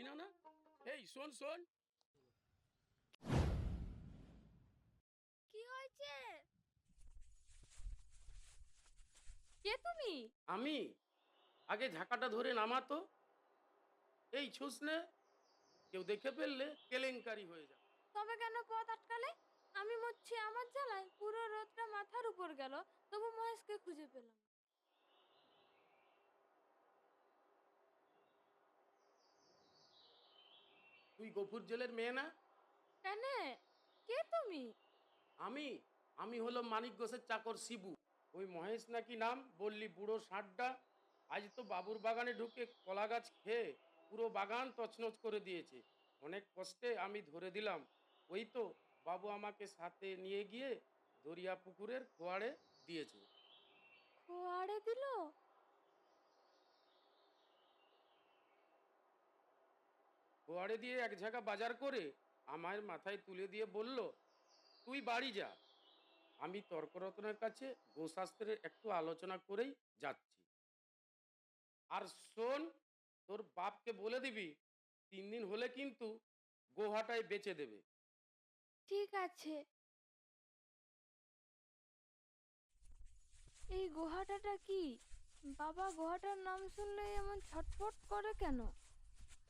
আমি না না এই শোন শোন। কি হয়েছে? কে তুমি? আমি। আগে ঝাঁকাটা ধরে নামাতো। এই ছুসনে কেউ দেখে ফেললে কেলেঙ্কারি হয়ে যাবে। তবে কেন পথ আটকালে? আমি মরছি আমার জ্বালায়। পুরো রোদটা মাথার উপর গেল। তবু মহেশকে খুঁজে পেলাম তুই গফুর জেলের মেয়ে না? কেন? কে তুমি? আমি আমি হলো মানিক ঘোষের চাকর শিবু। ওই মহেশ নাকি নাম? বললি বুড়ো ষাটটা আজ তো বাবুর বাগানে ঢুকে কলা গাছ খেয়ে পুরো বাগান তছনছ করে দিয়েছে। অনেক কষ্টে আমি ধরে দিলাম। ওই তো বাবু আমাকে সাথে নিয়ে গিয়ে দরিয়া পুকুরের খোয়াড়ে দিয়েছে। খোয়াড়ে দিল? খোয়াড়ে দিয়ে এক ঝাঁকা বাজার করে আমার মাথায় তুলে দিয়ে বলল, তুই বাড়ি যা। আমি তর্করত্নের কাছে গোশাস্ত্রের একটু আলোচনা করেই যাচ্ছি। আর শোন, তোর বাপকে বলে দিবি, তিন দিন হলে কিন্তু গোহাটায় বেচে দেবে। ঠিক আছে। এই গুহাটাটা কি? বাবা গুহাটার নাম শুনলে এমন ছটফট করে কেন?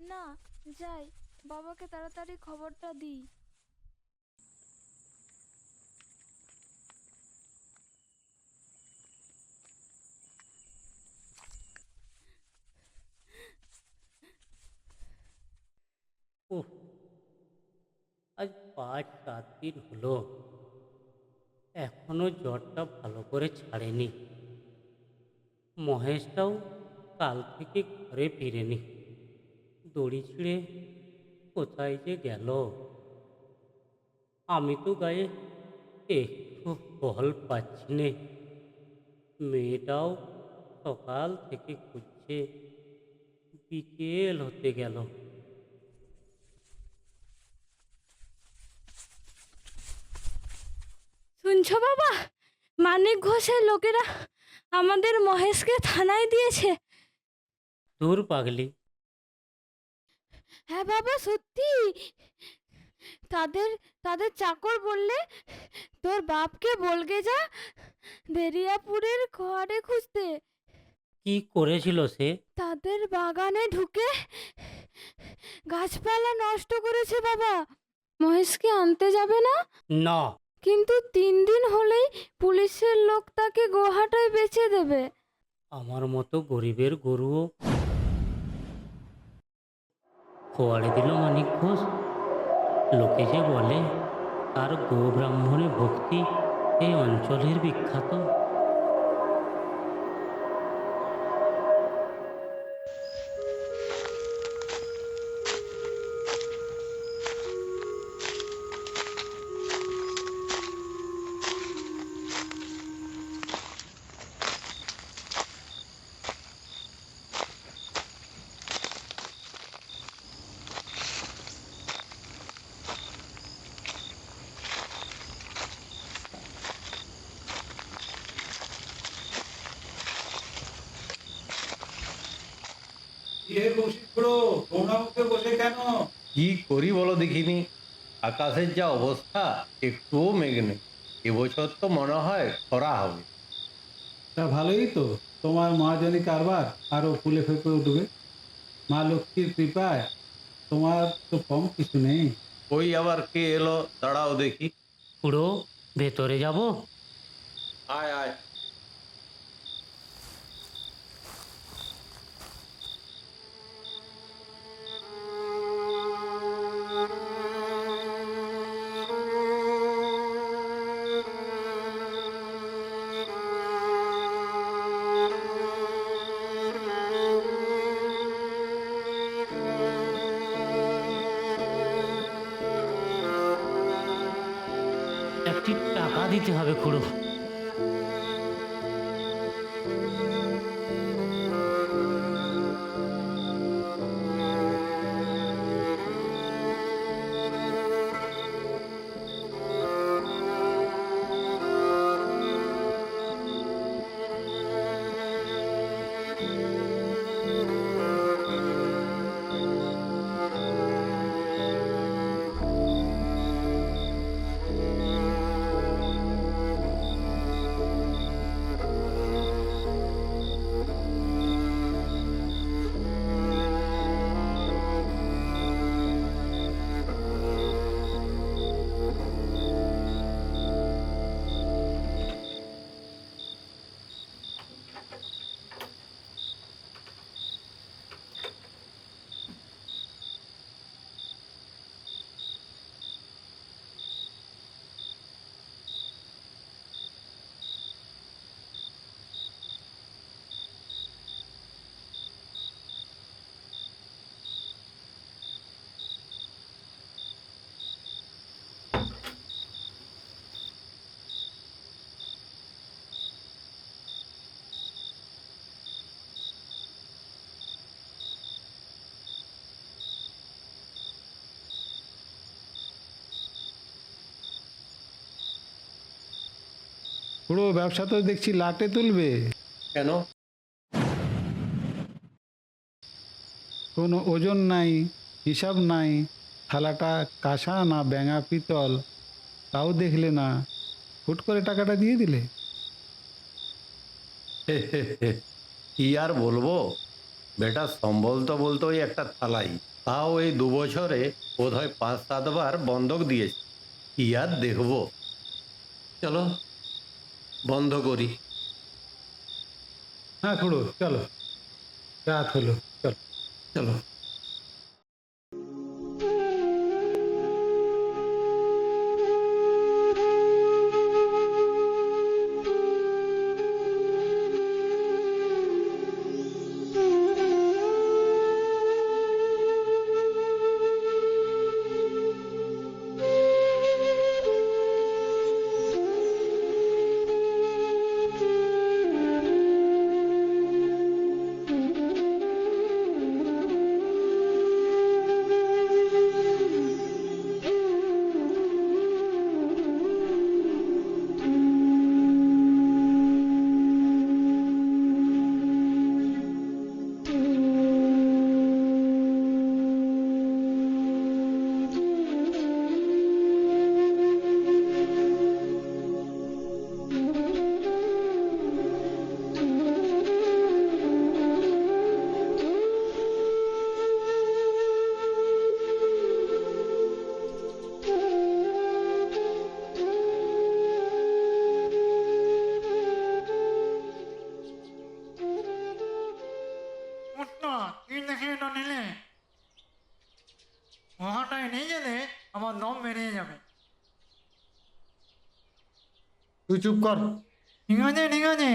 না, যাই, বাবাকে তাড়াতাড়ি খবরটা দিই। আজ পাঁচ, সাত দিন হলো। এখনও জ্বরটা ভালো করে ছাড়েনি। মহেশটাও কাল থেকে ঘরে ফিরেনি। দড়ি ছিঁড়ে কোথায় যে গেল। আমি তো গায়ে একটু বল পাচ্ছি নে। মেয়েটাও সকাল থেকে খুঁজছে বিকেল হতে গেল। শুনছো বাবা? মানিক ঘোষের লোকেরা আমাদের মহেশকে থানায় দিয়েছে। দূর পাগলি হ্যাঁ বাবা সত্যি। তাদের তাদের চাকর বললে তোর বাপকে বলগে যা দেরিয়াপুরের খোয়ারে খুঁজতে। কি করেছিল সে? তাদের বাগানে ঢুকে গাছপালা নষ্ট করেছে বাবা। মহেশকে আনতে যাবে না? না। কিন্তু তিন দিন হলেই পুলিশের লোক তাকে গোহাটায় বেচে দেবে। আমার মতো গরিবের গরুও খোয়াড়ে দিল মানিক ঘোষ লোকে যে বলে তার গো ব্রাহ্মণে ভক্তি এই অঞ্চলের বিখ্যাত এ বসিপুরো তোমরা মুখে বসে কেন? কি করি বলো দেখিনি? আকাশের যা অবস্থা একটুও মেঘ নেই। এবছর তো মনে হয় খরা হবে। তা ভালোই তো। তোমার মহাজনী কারবার আরও ফুলে ফেপে উঠবে। মা লক্ষ্মীর কৃপায় তোমার তো কম কিছু নেই। ওই আবার কে এলো? দাঁড়াও দেখি। পুরো ভেতরে যাব? আয় আয়। দিতে হবে খুড়ো। পুরো ব্যবসা তো দেখছি লাটে তুলবে। কেন? কোনো ওজন নাই হিসাব নাই থালাটা কাঁসা না ব্যাঙা পিতল তাও দেখলে না। হুট করে টাকাটা দিয়ে দিলে। কি আর বলব? বেটা সম্বল তো বলতো ওই একটা থালাই। তাও এই দু বছরে বোধহয় পাঁচ সাতবার বন্ধক দিয়েছে। কি আর দেখব? চলো। বন্ধ করি। হ্যাঁ খুড়ো চলো। রাত হলো চলো। চলো। নিলে? মহাটায় নিয়ে গেলে আমার দম বেরিয়ে যাবে। তুই চুপ কর। ঠিক আছে ঠিক আছে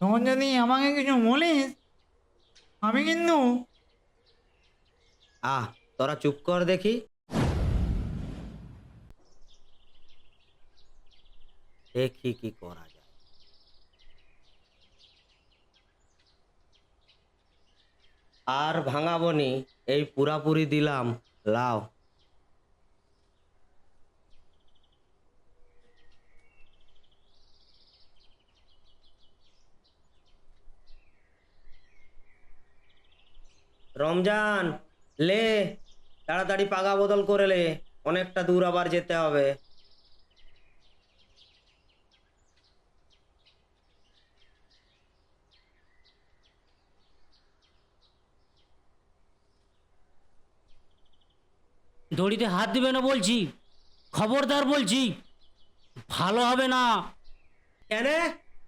তখন যদি আমাকে কিছু বলিস আমি কিন্তু আহ তোরা চুপ কর দেখি। দেখি কি করা যায়। আর ভাঙাবনি এই পুরাপুরি দিলাম, লাও। রমজান, লে, তাড়াতাড়ি পাগা বদল করে লে, অনেকটা দূর আবার যেতে হবে। দড়িতে হাত দিবে না বলছি। খবরদার বলছি। ভালো হবে না। কেন?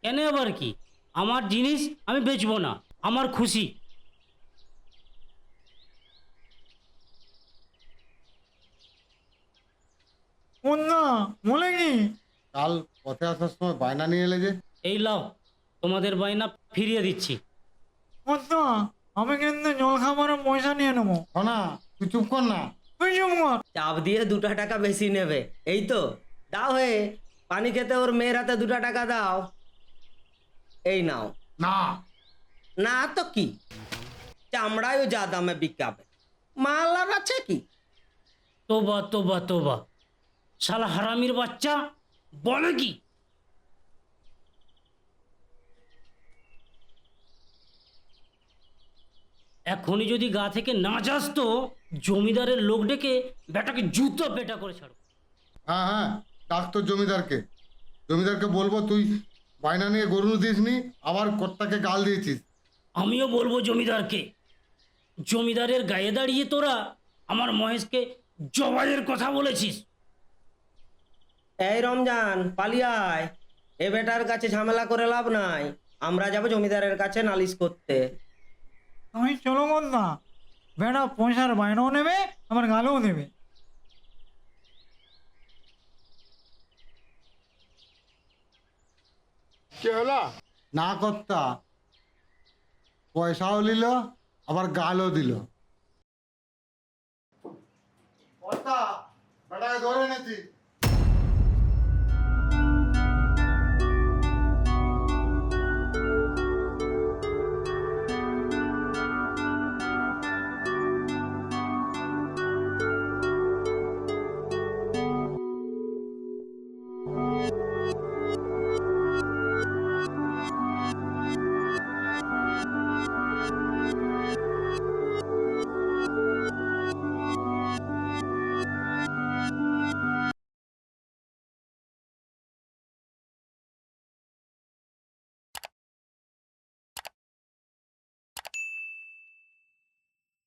কেন আবার কি? আমার জিনিস আমি বেচবো না। আমার খুশি। মুন্না বলে কি কাল পথে আসার সময় বায়না নিয়ে এলে যে। এই লাও তোমাদের বায়না ফিরিয়ে দিচ্ছি। মুন্না আমি কিন্তু জল খাবারের পয়সা নিয়ে নেব। না তুই চুপ কর না। চুপ দিয়ে দুটা টাকা বেশি নেবে। এই তো দাও হে পানি খেতে ওর মেয়ের হাতে দুটা টাকা দাও। এই নাও। না। না তো কি? চামড়ায়ও যা দামে বিকাবে। মাল আর আছে কি? তোবা তোবা তোবা। শালা হারামির বাচ্চা বলে কি? এখনই যদি গা থেকে না যাস তো জমিদারের লোক ডেকে বেটাকে জুতো পেটা করে ছাড়ো। হ্যাঁ হ্যাঁ ডাক তো জমিদারকে। জমিদারকে বলব তুই বায়না নিয়ে গরু দিসনি আবার কর্তাকে গাল দিয়েছিস। আমিও বলব জমিদারকে জমিদারের গায়ে দাঁড়িয়ে তোরা আমার মহেশকে জবাইয়ের কথা বলেছিস। এই রমজান পালিয়ায় এ বেটার কাছে ঝামেলা করে লাভ নাই। আমরা যাব জমিদারের কাছে নালিশ করতে। তুমি চলো মুন্না বেটা পয়সার বাইরেও নেবে আমার গালেও দেবে। না কর্তা পয়সাও নিল আবার গালও দিল। কর্তা বেটাকে ধরে এনেছি।